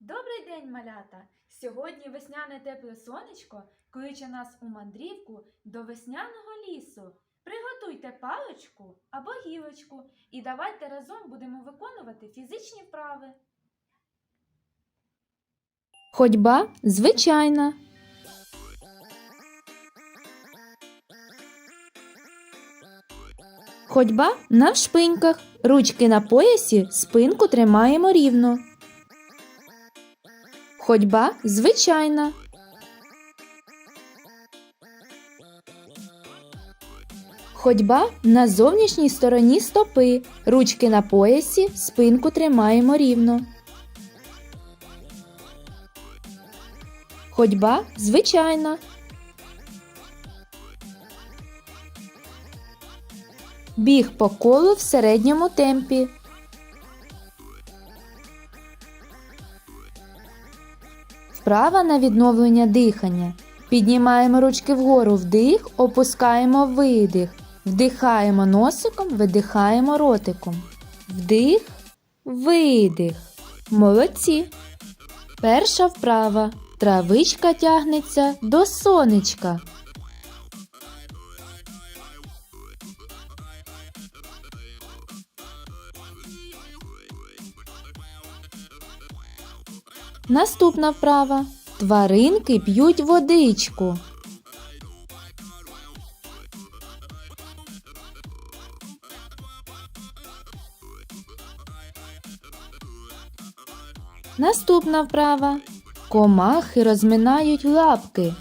Добрий день, малята! Сьогодні весняне тепле сонечко кличе нас у мандрівку до весняного лісу. Приготуйте паличку або гілочку і давайте разом будемо виконувати фізичні вправи. Ходьба звичайна. Ходьба на шпиньках. Ручки на поясі, спинку тримаємо рівно. Ходьба звичайна. Ходьба на зовнішній стороні стопи. Ручки на поясі, спинку тримаємо рівно. Ходьба звичайна. Біг по колу в середньому темпі. Вправа на відновлення дихання. Піднімаємо ручки вгору вдих, опускаємо видих. Вдихаємо носиком, видихаємо ротиком. Вдих, видих. Молодці. Перша вправа. Травичка тягнеться до сонечка. Наступна вправа. Тваринки п'ють водичку. Наступна вправа. Комахи розминають лапки.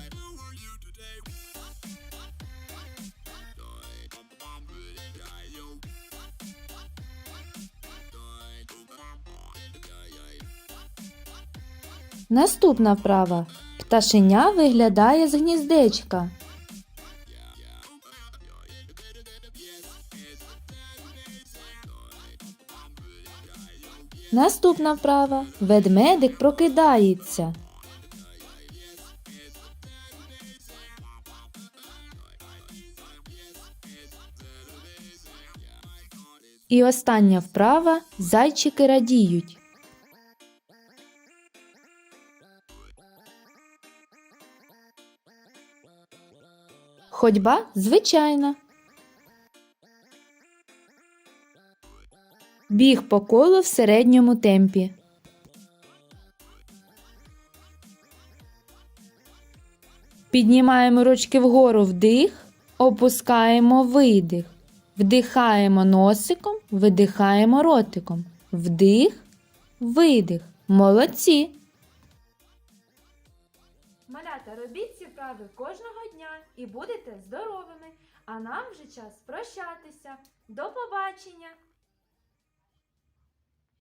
Наступна вправа. Пташеня виглядає з гніздечка. Наступна вправа. Ведмедик прокидається. І остання вправа. Зайчики радіють. Ходьба звичайна. Біг по колу в середньому темпі. Піднімаємо ручки вгору вдих, опускаємо видих. Вдихаємо носиком, видихаємо ротиком. Вдих, видих. Молодці. Малята, робіть ці вправи кожного дня і будете здоровими. А нам вже час прощатися. До побачення!